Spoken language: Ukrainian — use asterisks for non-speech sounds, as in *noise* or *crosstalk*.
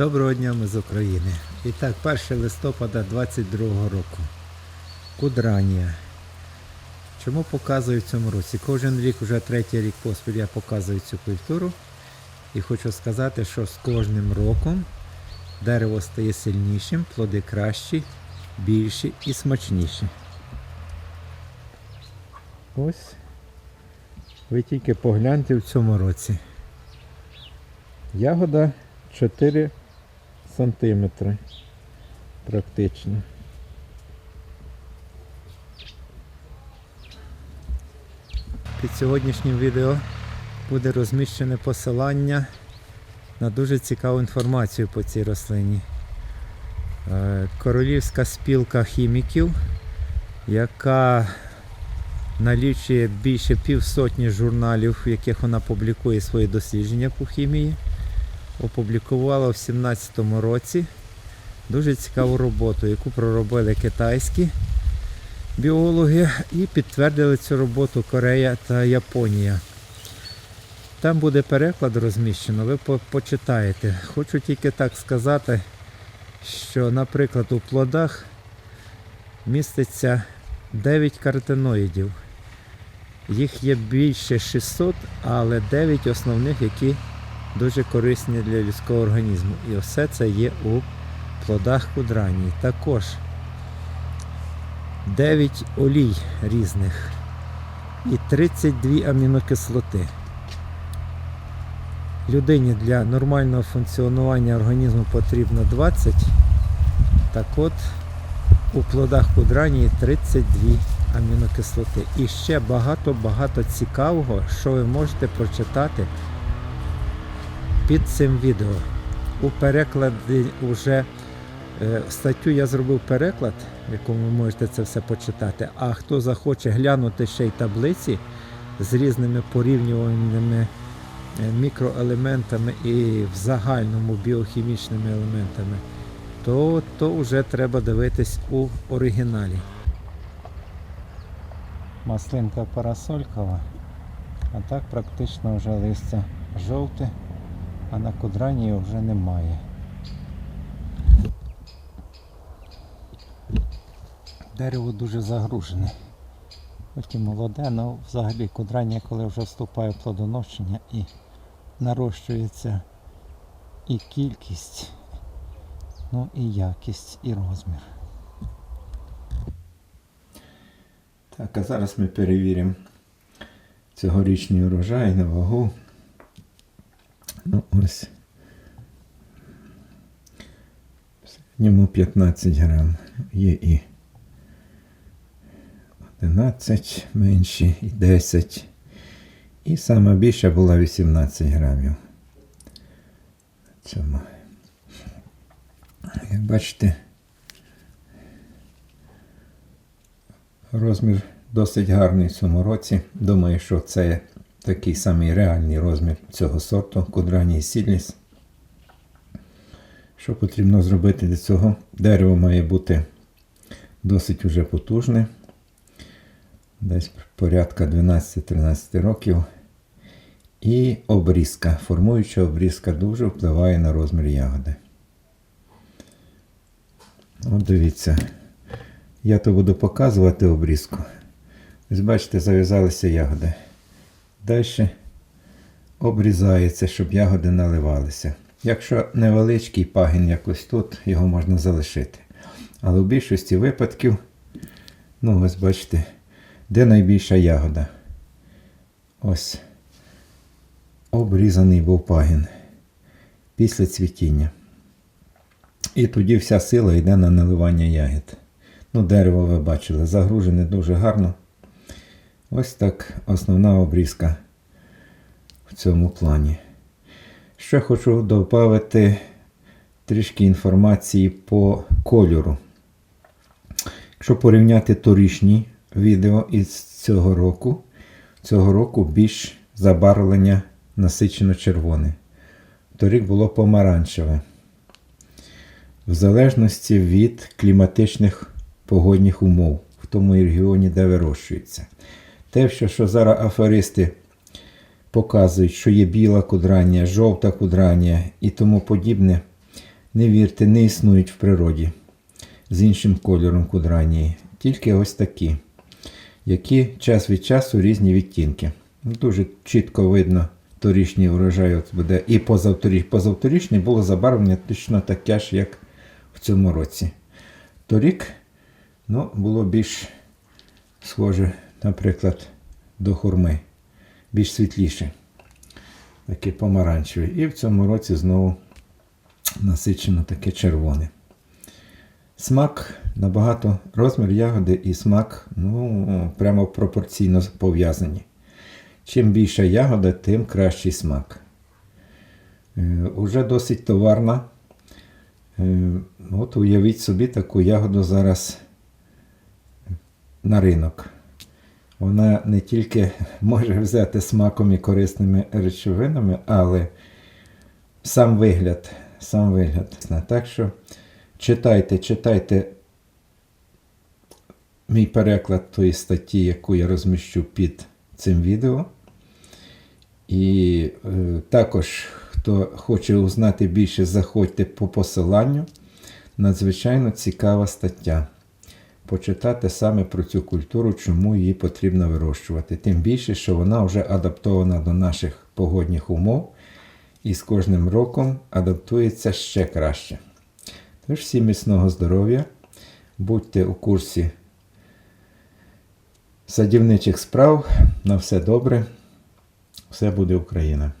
Доброго дня ми з України. І так, 1 листопада 22 року. Кудранія. Чому показую в цьому році? Кожен рік, вже третій рік поспіль я показую цю культуру. І хочу сказати, що з кожним роком дерево стає сильнішим, плоди кращі, більші і смачніші. Ось. Ви тільки погляньте в цьому році. Ягода 4 сантиметри практично. Під сьогоднішнім відео буде розміщене посилання на дуже цікаву інформацію по цій рослині. Е, Королівська спілка хіміків, яка налічує більше півсотні журналів, в яких вона публікує свої дослідження по хімії опублікувала в 2017 році дуже цікаву роботу, яку проробили китайські біологи і підтвердили цю роботу Корея та Японія. Там буде переклад розміщено, ви по- почитаєте. Хочу тільки так сказати, що, наприклад, у плодах міститься 9 каротиноїдів. Їх є більше 600, але 9 основних, які дуже корисні для людського організму. І все це є у плодах кудрані. Також 9 олій різних і 32 амінокислоти. Людині для нормального функціонування організму потрібно 20. Так от у плодах кудрані 32 амінокислоти. І ще багато-багато цікавого, що ви можете прочитати під цим відео. У перекладі вже е, статтю я зробив переклад, в якому ви можете це все почитати. А хто захоче глянути ще й таблиці з різними порівнювальними е, мікроелементами і в загальному біохімічними елементами, то, то вже треба дивитись у оригіналі. Маслинка парасолькова, а так практично вже листя жовте а на кудрані його вже немає. Дерево дуже загружене. Хоч і молоде, але взагалі кудрання, коли вже вступає в плодоношення і нарощується і кількість, ну і якість, і розмір. Так, а зараз ми перевіримо цьогорічний урожай на вагу. Ну ось. В середньому 15 грам. Є і 11 менші, і 10. І сама більша була 18 грамів. Цьому. Як бачите, розмір досить гарний в цьому році. Думаю, що це такий самий реальний розмір цього сорту Кудраній Сідліс. Що потрібно зробити для цього? Дерево має бути досить уже потужне, десь порядка 12-13 років. І обрізка. Формуюча обрізка дуже впливає на розмір ягоди. От дивіться, я то буду показувати обрізку. Ось бачите, зав'язалися ягоди. Далі обрізається, щоб ягоди наливалися. Якщо невеличкий пагін якось тут, його можна залишити. Але в більшості випадків, ну ось бачите, де найбільша ягода. Ось обрізаний був пагін після цвітіння. І тоді вся сила йде на наливання ягід. Ну, дерево ви бачили, загружене дуже гарно. Ось так основна обрізка в цьому плані. Ще хочу додати трішки інформації по кольору. Якщо порівняти торішні відео із цього року, цього року більш забарвлення насичено червоне. Торік було помаранчеве. В залежності від кліматичних погодних умов в тому регіоні, де вирощується. Те, що, що зараз аферисти показують, що є біла кудрання, жовта кудрання і тому подібне, не вірте, не існують в природі з іншим кольором кудранії. Тільки ось такі, які час від часу різні відтінки. Дуже чітко видно торішній урожай от буде. І позавторіч, позавторічний було забарвлення точно таке ж, як в цьому році. Торік ну, було більш схоже, наприклад, до хурми, більш світліше, таке помаранчеве. І в цьому році знову насичено таке червоне. Смак набагато розмір ягоди і смак ну, прямо пропорційно пов'язані. Чим більша ягода, тим кращий смак. Е, Уже досить товарна. Е, От уявіть собі таку ягоду зараз на ринок. Вона не тільки *laughs* може взяти смаком і корисними речовинами, але сам вигляд. Сам вигляд. Так що читайте, читайте мій переклад тої статті, яку я розміщу під цим відео. І е, також, хто хоче узнати більше, заходьте по посиланню. Надзвичайно цікава стаття. Почитати саме про цю культуру, чому її потрібно вирощувати. Тим більше, що вона вже адаптована до наших погодних умов і з кожним роком адаптується ще краще. Тож всім міцного здоров'я, будьте у курсі садівничих справ. На все добре. Все буде Україна.